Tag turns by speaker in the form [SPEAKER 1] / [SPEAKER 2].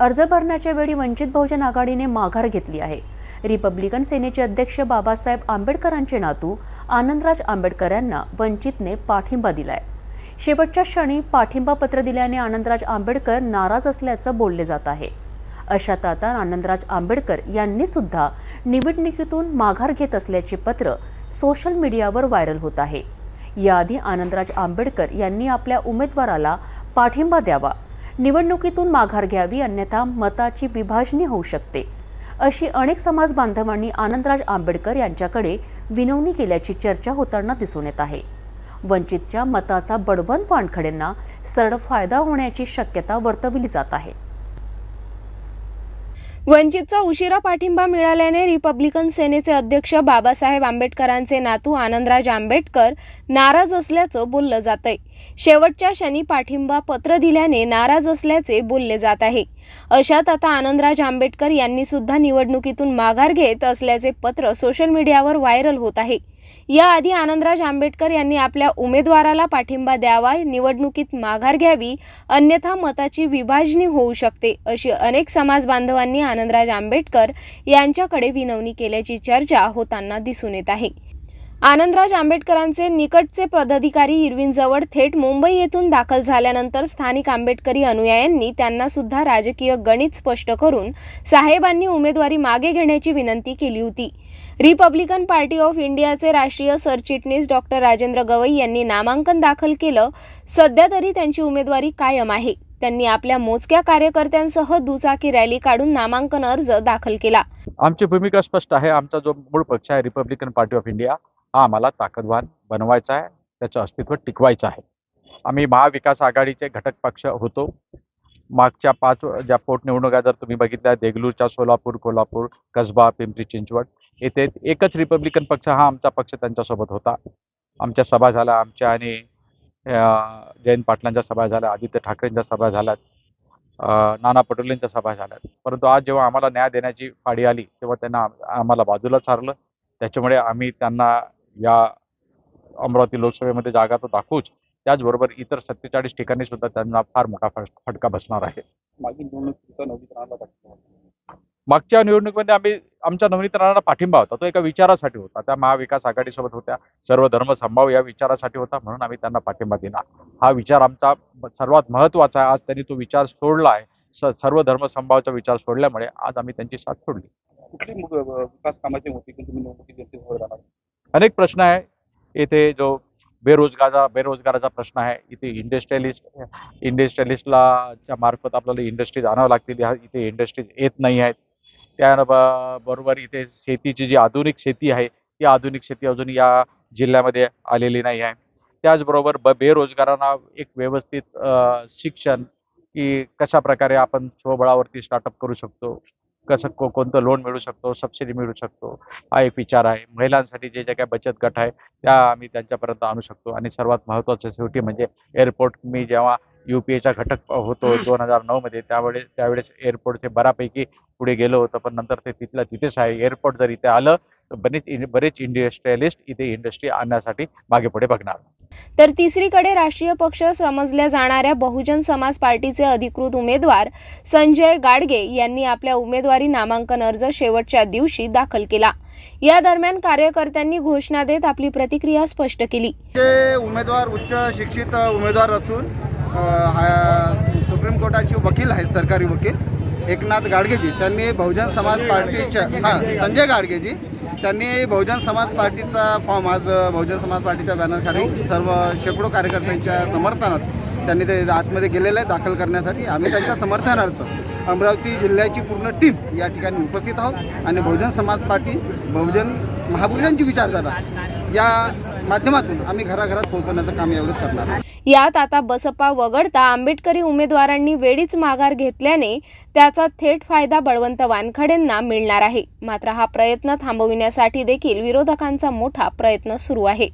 [SPEAKER 1] अर्ज भरण्याच्या वेळी वंचित बहुजन आघाडीने माघार घेतली आहे. रिपब्लिकन सेनेचे अध्यक्ष बाबासाहेब आंबेडकरांचे नातू आनंदराज आंबेडकर यांना वंचितने पाठिंबा दिलाय. शेवटच्या क्षणी पाठिंबा पत्र दिल्याने आनंदराज आंबेडकर नाराज असल्याचं बोलले जात आहे. अशात आता आनंदराज आंबेडकर यांनी सुद्धा निवडणुकीतून माघार घेत असल्याचे पत्र सोशल मीडियावर व्हायरल होत आहे. याआधी आनंदराज आंबेडकर यांनी आपल्या उमेदवाराला पाठिंबा द्यावा निवडणुकीतून माघार घ्यावी अन्यथा मताची विभाजनी होऊ शकते. अशी अनेक समाज बांधवांनी आनंदराज आंबेडकर यांच्याकडे विनवणी केल्याची चर्चा होताना दिसून येत आहे. वंचितच्या मताचा बडवंत वानखडेंना सरळ फायदा होण्याची शक्यता वर्तवली जात आहे.
[SPEAKER 2] वंचितचा उशिरा पाठिंबा मिळाल्याने रिपब्लिकन सेनेचे अध्यक्ष बाबासाहेब आंबेडकरांचे नातू आनंदराज आंबेडकर नाराज असल्याचं बोललं जातंय. शेवटच्या क्षणी पाठिंबा पत्र दिल्याने नाराज असल्याचे बोलले जात आहे. अशात आता आनंदराज आंबेडकर यांनी सुद्धा निवडणुकीतून माघार घेत असल्याचे पत्र सोशल मीडियावर व्हायरल होत आहे. याआधी आनंदराज आंबेडकर यांनी आपल्या उमेदवाराला पाठिंबा द्यावा निवडणुकीत माघार घ्यावी अन्यथा मताची विभाजनी होऊ शकते अशी अनेक समाज बांधवांनी आनंदराज आंबेडकर यांच्याकडे विनवणी केल्याची चर्चा होताना दिसून येत आहे. आनंदराज आंबेडकरांचे निकटचे पदाधिकारी इरविनजवळ थेट मुंबई येथून दाखल झाल्यानंतर स्थानिक आंबेडकरी अनुयायांनी त्यांना सुद्धा राजकीय गणित स्पष्ट करून साहेबांनी उमेदवारी मागे घेण्याची विनंती केली होती. रिपब्लिकन पार्टी ऑफ इंडियाचे राष्ट्रीय सरचिटणीस डॉक्टर राजेंद्र गवई यांनी नामांकन दाखल केलं. सध्या तरी त्यांची उमेदवारी कायम आहे. त्यांनी आपल्या मोजक्या कार्यकर्त्यांसह दुचाकी रॅली काढून नामांकन अर्ज दाखल केला.
[SPEAKER 3] आमची भूमिका स्पष्ट आहे. आमचा जो मूळ पक्ष आहे रिपब्लिकन पार्टी ऑफ इंडिया हा आम्हाला ताकदवान बनवायचा आहे. त्याचं अस्तित्व टिकवायचं आहे. आम्ही महाविकास आघाडीचे घटक पक्ष होतो. मागच्या पाच ज्या पोटनिवडणुका जर तुम्ही बघितल्या देगलूरच्या सोलापूर कोल्हापूर कसबा पिंपरी चिंचवड येथे एकच रिपब्लिकन पक्ष हा आमचा पक्ष त्यांच्यासोबत होता. आमच्या सभा झाल्या आमच्या आणि जयंत पाटलांच्या सभा झाल्या आदित्य ठाकरेंच्या सभा झाल्यात नाना पटोलेंच्या सभा झाल्यात. परंतु आज जेव्हा आम्हाला न्याय देण्याची फाडी आली तेव्हा त्यांना आम्हाला बाजूला सारलं त्याच्यामुळे आम्ही त्यांना या अमरावती लोकसभेमध्ये जागा तर दाखवूच. त्याचबरोबर इतर सत्तेचाळीस ठिकाणी सुद्धा त्यांना फार मोठा फटका बसणार आहे.
[SPEAKER 4] मागील निवडणुकीचा
[SPEAKER 3] मागच्या निवडणुकीमध्ये आम्ही आमच्या नवनीकरणाला पाठिंबा होता. तो एका विचारासाठी होता. त्या महाविकास आघाडीसोबत होत्या. सर्व धर्म संभाव या विचारासाठी होता म्हणून आम्ही त्यांना पाठिंबा दिला. हा विचार आमचा सर्वात महत्त्वाचा आहे. आज त्यांनी तो विचार सोडला आहे. स- सर्व धर्म संभावाचा विचार सोडल्यामुळे आज आम्ही त्यांची साथ सोडली.
[SPEAKER 4] कुठली विकास कामाची होती?
[SPEAKER 3] अनेक प्रश्न आहे. येथे जो बेरोजगारा बेरोजगाराचा प्रश्न आहे. इथे इंडस्ट्रियलिस्ट इंडस्ट्रियलिस्टला च्या मार्फत आपल्याला इंडस्ट्रीज आणावं लागतील. इथे इंडस्ट्रीज येत नाही आहेत. त्या बरोबर इथे शेतीची जी आधुनिक शेती आहे ती आधुनिक शेती अजून या जिल्ह्यामध्ये आलेली नाही आहे. त्याचबरोबर ब बेरोजगारांना एक व्यवस्थित शिक्षण की कशा प्रकारे आपण स्वबळावरती स्टार्टअप करू शकतो कसं को कोणतं लोन मिळू शकतो सबसिडी मिळू शकतो हा एक विचार आहे. महिलांसाठी जे जे काही बचत गट आहे त्या आम्ही त्यांच्यापर्यंत आणू शकतो. आणि सर्वात महत्त्वाचं शेवटी म्हणजे एअरपोर्ट मी जेव्हा यू पी एचा घटक होतो दोन हजार नऊमध्ये. त्यावेळेस त्यावेळेस एअरपोर्टचे बऱ्यापैकी पुढे गेलो होतं पण नंतर ते तिथलं तिथेच आहे. एअरपोर्ट जर इथे आलं तर बरेच बरेच इंडस्ट्रियलिस्ट इथे इंडस्ट्री आणण्यासाठी मागे पुढे बघणार.
[SPEAKER 2] तर तिसरीकडे राष्ट्रीय पक्ष समजल्या जाणाऱ्या बहुजन समाज पार्टीचे अधिकृत उमेदवार संजय गाडगे यांनी आपल्या उमेदवारी नामांकन अर्ज शेवटच्या दिवशी दाखल केला. या दरम्यान कार्यकर्त्यांनी घोषणा देत आपली प्रतिक्रिया स्पष्ट केली.
[SPEAKER 5] उमेदवार उच्च शिक्षित उमेदवार असून सुप्रीम कोर्टाचे वकील आहेत सरकारी वकील. एकनाथ गाडगेजी. त्यांनी बहुजन समाज पार्टीच्या हां संजय गाडगेजी. त्यांनी बहुजन समाज पार्टीचा फॉर्म आज बहुजन समाज पार्टीच्या बॅनरखाली सर्व शेकडो कार्यकर्त्यांच्या समर्थनात त्यांनी ते आतमध्ये गेलेलं आहे दाखल करण्यासाठी. आम्ही त्यांच्या समर्थनार्थ अमरावती जिल्ह्याची पूर्ण टीम या ठिकाणी उपस्थित आहोत. आणि बहुजन समाज पार्टी बहुजन महापुरुषांची विचारधारा या माध्यमातून आम्ही घराघरात पोहोचवण्याचं काम एवढंच करणार
[SPEAKER 2] यात आता बसपा वगळता आंबेडकरी उमेदवारांनी वेळीच माघार घेतल्याने त्याचा थेट फायदा बळवंत वानखडेंना मिळणार आहे. मात्र हा प्रयत्न थांबविण्यासाठी देखील विरोधकांचा मोठा प्रयत्न सुरू आहे.